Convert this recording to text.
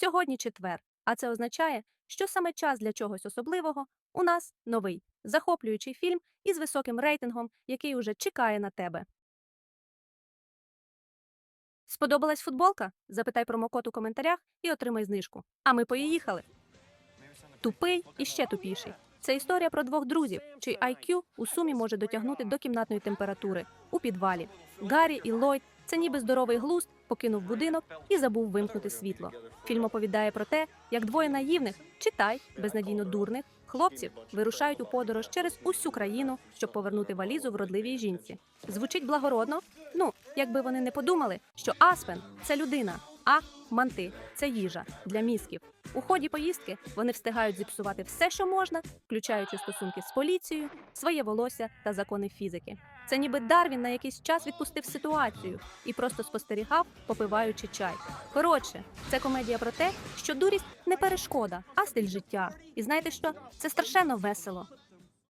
Сьогодні четвер, а це означає, що саме час для чогось особливого у нас новий, захоплюючий фільм із високим рейтингом, який уже чекає на тебе. Сподобалась футболка? Запитай промокод у коментарях і отримай знижку. А ми поїхали. Тупий і ще тупіший. Це історія про двох друзів, чий IQ у сумі може дотягнути до кімнатної температури у підвалі. Гаррі і Ллойд – це ніби здоровий глузд, покинув будинок і забув вимкнути світло. Фільм оповідає про те, як двоє наївних, читай, безнадійно дурних, хлопців вирушають у подорож через усю країну, щоб повернути валізу вродливій жінці. Звучить благородно? Ну, якби вони не подумали, що Аспен це людина, а манти це їжа для мізків. У ході поїздки вони встигають зіпсувати все, що можна, включаючи стосунки з поліцією, своє волосся та закони фізики. Це ніби Дарвін на якийсь час відпустив ситуацію і просто спостерігав, попиваючи чай. Коротше, це комедія про те, що дурість не перешкода, а стиль життя. І знаєте що? Це страшенно весело.